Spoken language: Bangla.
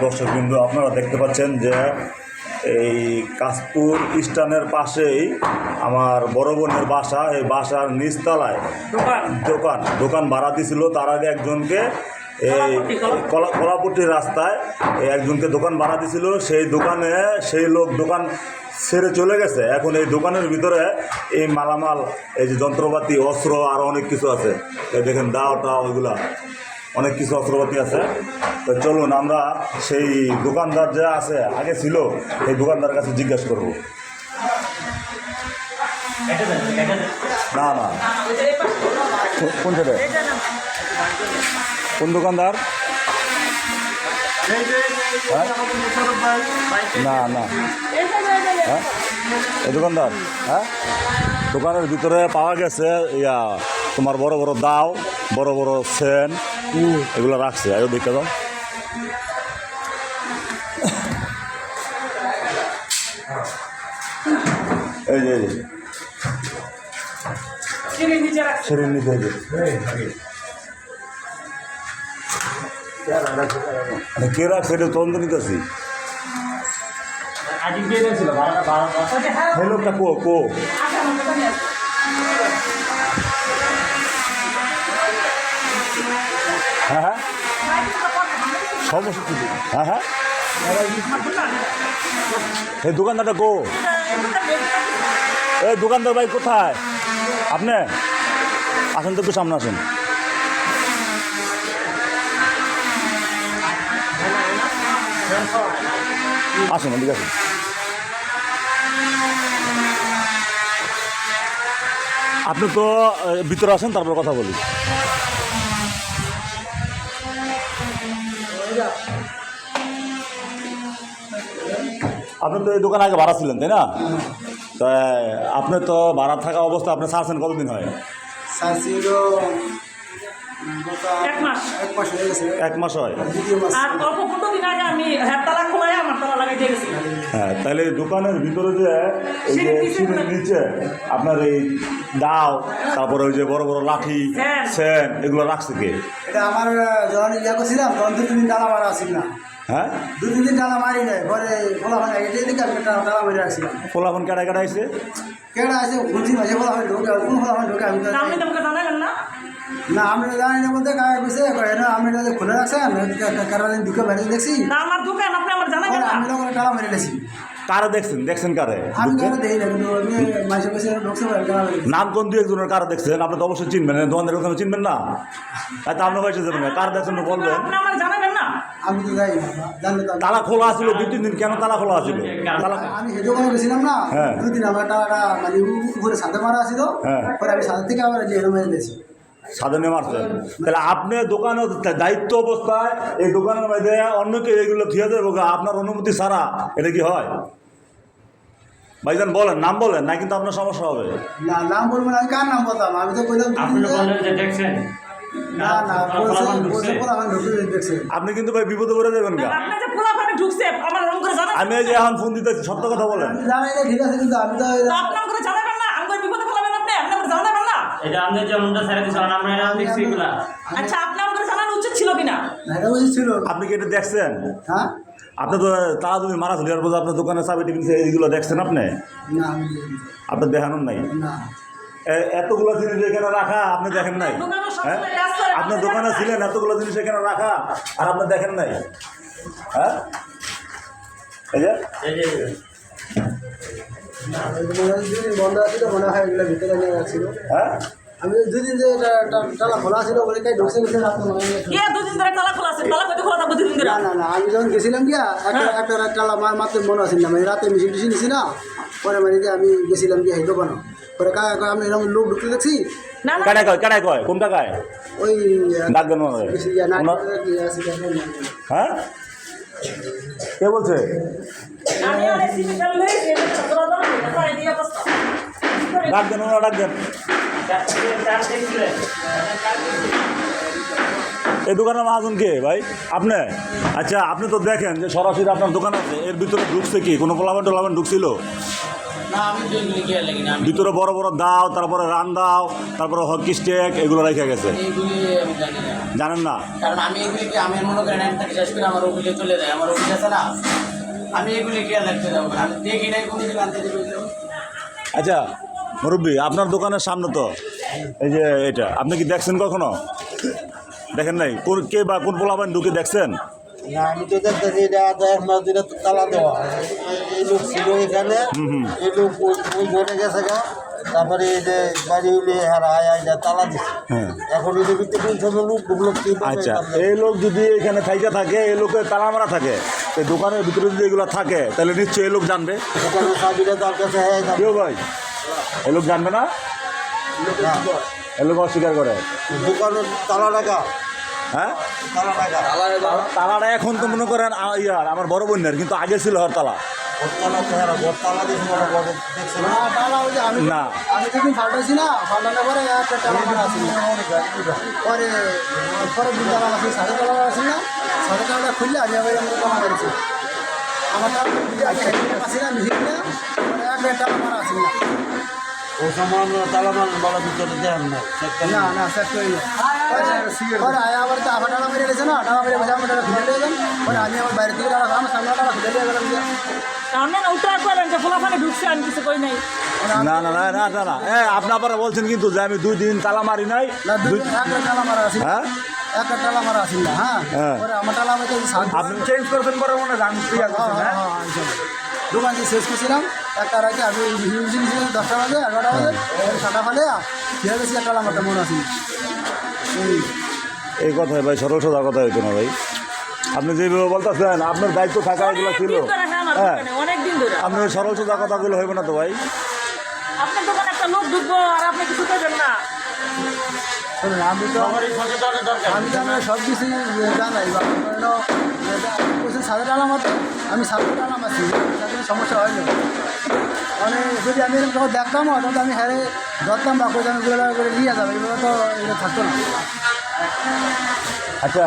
দর্শক বিন্দু আপনারা দেখতে পাচ্ছেন যে এই কাশপুর স্টানের পাশেই আমার বড় বোনের বাসা এই বাসার নিচতলায় দোকান। দোকান ভাড়া দিছিল। তার আগে একজনকে এই কলাপট্টি, কলাপট্টি। কলা- কলাপট্টি রাস্তায় এই একজনকে দোকান ভাড়া দিছিল। সেই দোকানে সেই লোক দোকান ছেড়ে চলে গেছে। এখন এই দোকানের ভিতরে এই মালামাল এই যে যন্ত্রপাতি অস্ত্র আর অনেক কিছু আছে। এই দেখেন দাও টাও ওইগুলা অনেক কিছু অস্ত্রপাতি আছে। তো চলুন আমরা সেই দোকানদার যা আছে আগে ছিল সেই দোকানদার কাছে জিজ্ঞেস করব। না না। কোন কোন দোকানদার? হ্যাঁ? না না। হ্যাঁ? এই দোকানদার হ্যাঁ? দোকানের ভিতরে পাওয়া গেছে ইয়া তোমার বড় বড় দাও বড় বড় সেন এগুলো রাখছে। আয়ো দেখে দাও। এই যে শরীর নিতে মানে কে রাখছে? এটা তদন্ত নিতেছি। হ্যাঁ কো কো আসে। হ্যাঁ হ্যাঁ হ্যাঁ। হ্যাঁ দোকানদারটা কো? এই দোকানদার ভাই কোথায়? আপনি? আসেন তো একটু সামনে আসুন। আসুন ঠিক আছে আপনি তো ভিতরে আসেন, তারপর কথা বলি। আপনি তো এই দোকানে আগে ভাড়া ছিলেন তাই না? তা আপনি তো ভাড়া থাকা অবস্থা আপনি ছাড়ছেন কতদিন হয়? এক মাস। এক মাস হয়ে গেছে। এক মাস হয়। তাহলে এই দোকানের ভিতরে যে এই যে সিঁড়ির নিচে আপনার এই দাও তারপরে ওই যে বড় বড় লাঠি স্যান। সেন এগুলো রাখছে কে? এটা আমার যখন ইয়া করছিলাম তখন দু তিন দিন ডালা মারা আসিল না হ্যাঁ? দু তিন দিন ডালা মারি নাই পরে আমি ডালা মারি কেডা কেডা আইছে কেডা আছে খুঁজি মাঝে ঢোকে কোন ঢোকে আমি তো তা আপনি তো আমাকে জানালেন না? না আমি জানি না বলতে কাজ কইছে কয় না আমি খুলে রাখছেন কারা দিকে বাইরে দেখছি। না আমার দোকান আপনি আমার পরে আমি তো করে ডালা মারি লেছি কারে দেখছেন? দেখছেন কারে? আমি কেন দেখি না কিন্তু আমি মাঝে মাঝে ঢুকছে নাম কোন দু একজনের কারে দেখছেন? আপনি তো অবশ্যই চিনবেন দোকানদার কথা চিনবেন না? তাই তো আপনার কাছে যাবেন না কার দেখছেন বলবেন। আপনি আমার জানাবেন না? আমি তো যাই না। জানলে তো তালা খোলা আছিল দুই তিন দিন কেন তালা খোলা আছিল? তালা আমি হেঁটে কোনো গেছিলাম না। হ্যাঁ। দুদিন আমার টাকাটা মানে উপরে সাথে মারা আসিল হ্যাঁ। পরে আমি সাথে থেকে আবার যে এরম দিয়েছি সাধনে মারছেন তাহলে আপনি দোকানে দায়িত্ব অবস্থায় এই দোকানের মধ্যে অন্য কেউ এগুলো থিয়ে দেবো আপনার অনুমতি ছাড়া এটা কি হয়? ভাইজান বলেন নাম বলেন না কিন্তু আপনার সমস্যা হবে। না নাম বলব না আমি কার নাম বলতাম? আমি তো কইলাম আপনি বললেন যে দেখছেন। না না আপনি কিন্তু ভাই বিপদে পড়ে দেবেন গা। আপনি যে পোলা ফানে ঢুকছে আমার রং করে জানাবেন আমি এই যে এখন ফোন দিতেছি সত্য কথা বলেন। না ঠিক আছে কিন্তু আমি তো তো আপনি জানাবেন না আমি বিপদে ফেলাবেন আপনি আপনি আমাকে জানাবেন না? এটা আমাদের যেমনটা ছেড়ে দিচ্ছিল আমরা এটা দেখছি এগুলা। আচ্ছা আপনি জানানো উচিত ছিল কিনা? না, এটা বলছি ছিল। আপনি কি এটা দেখছেন? হ্যাঁ? আপনি তো তারা তুমি মারা চলে যাওয়ার পর আপনার দোকানে চাবি টিফিন এইগুলো দেখছেন আপনি? না আপনার দেখানোর নাই? না। এতগুলো জিনিস এখানে রাখা আপনি দেখেন নাই। হ্যাঁ? আপনার দোকানে ছিলেন এতগুলো জিনিস এখানে রাখা আর আপনি দেখেন নাই। হ্যাঁ? এই যে? আমি তো মনে হয় দুদিন বন্ধ আছিল মনে হয় এগুলো ভিতরে নিয়ে হ্যাঁ? আমি দুদিন টালা খোলা ছিল বলে কাই ঢুকছে গেছে রাখতে মনে হয়। কে দুদিন ধরে তালা খোলা আছে তালা কত খোলা থাকবে দুদিন ধরে। না না না আমি যখন গেছিলাম গিয়া একটা একটা টালা মার মাত্র মনে আছে না মানে রাতে মিশিং টিশিং নিছি না পরে মানে যে আমি গেছিলাম গিয়া এই দোকানে। পরে কাকা কয় আমি এরকম লোক ঢুকতে দেখছি? না না। কেডায় কয় কেডায় কয় কোন টাকায় ওই ডাক দেন ওনারে। বেশি ইয়া না ওনার- কি আছে কি আছে না। হ্যাঁ? কে বলছে? ডাক দেন ওনারা ডাক দেন এই দোকানের মহাজন কে ভাই? আপনি? আচ্ছা আপনি তো দেখেন যে সরাসরি আপনার দোকান আছে এর ভিতরে ঢুকছে কি? কোনো পোলাবেন টোলাবেন ঢুকছিল? ভিতরে বড় বড় দাও তারপরে রান দাও তারপরে হকি স্টেক এগুলো রেখে গেছে। জানেন না? কারণ আমি এগুলি আমি মনে করেন শেষ করে আমার অফিসে চলে যায় আমার অফিস আছে না আমি এগুলি খেয়াল রাখতে যাব। আমি দেখি নাই কোনো দিন আনতে আচ্ছা মুরব্বী আপনার দোকানের সামনে তো এই যে এটা আপনি কি দেখছেন কখনো? দেখেন নাই? কোন কে বা কোন পোলাবেন ঢুকে দেখছেন? না আমি তো দেখতেছি এটা তো এক মাস ধরে তালা দেওয়া। এই- লোক ছিল এখানে এই লোক ওই- ঘরে গেছে গা। তারপরে এই যে আয় তালা দিছে। হ্যাঁ। এখন এদের ভিতরে কোন সময় লোক ঢুকলো কি বলবে আচ্ছা এই লোক যদি এখানে থাইকা থাকে এই লোকের তালা মারা থাকে দোকানের ভিতরে যদি এগুলো থাকে তাহলে নিশ্চয়ই এই লোক জানবে। দোকানের চাবিটা তার কাছে হ্যাঁ কেউ ভাই? এই লোক জানবে না? না, এই লোক অস্বীকার করে। দোকানের তালা টাকা হ্যাঁ? তালা তালাটা এখন তো মনে করেন ইয়ার আমার বড় বোনের, কিন্তু আগে ছিল হর তালা। ওর তালা চেহারা ওর তালা দিয়েছে করে দেখছে না। আমি না পাল্টানোর পরে একটা টালা মারা আসি পরে পরে দুই টালা সাড়ে আসি না সাড়ে টালাটা খুললে আমি আবার আমার একটা টালা মারা ও সময় আমরা তালা মার বলা ভিতরে দেন না চেক করে না না সেট করি না পরে- পরে আয়া আবার তো আবার টালা মেরে গেছে না টালা মেরে বসে আমার টালা খুলে দিয়ে গেলাম পরে আমি আমার বাইরে থেকে টালা আমার সামনে টালা খুলে দিয়ে গেলাম দিয়ে। সামনে না উল্টা করেন যে ফলাফানে ঢুকছে আমি কিছু কই নাই। না না না না না না। এ আপনি আবার বলছেন কিন্তু যে আমি দুই দিন তালা মারি নাই। দুই একটা টালা মারা আসি হ্যাঁ? একটা টালা মারা আসি না হ্যাঁ? হ্যাঁ। আমার টালা আপনি চেঞ্জ করছেন পরে মনে হয় আমি হ্যাঁ। দোকান দিয়ে শেষ করছিলাম। একটা রাখে আমি মিশিয়ে মিশিয়ে দশটা বাজে এগারোটা বাজে সাতটা ফালে খেয়ে গেছি একটা আমার মনে আছে। এই। এই কথাই ভাই সরল সোজা কথা হইতো না ভাই। আপনি যেভাবে বলতেছেন আপনার দায়িত্ব থাকা এগুলো ছিল। হ্যাঁ আমার হ্যাঁ। দোকানে অনেক দিন ধরে। আপনার সরল সোজা কথাগুলো হইব না তো ভাই। আপনার দোকানে একটা লোক ঢুকবো আর আপনি কিছু করবেন না। আমি তো আমি তো আমার সব কিছু জানাই বলছেন সাদা টালা মতো আমি সাদা টালা আছি সমস্যা হয়নি মানে যদি আমি এরকম যখন দেখতাম, তখন আমি হ্যাঁ ধরতাম বা কোথাও আমি গুলো করে নিয়ে যাব এগুলো তো এগুলো থাকতো না। আচ্ছা।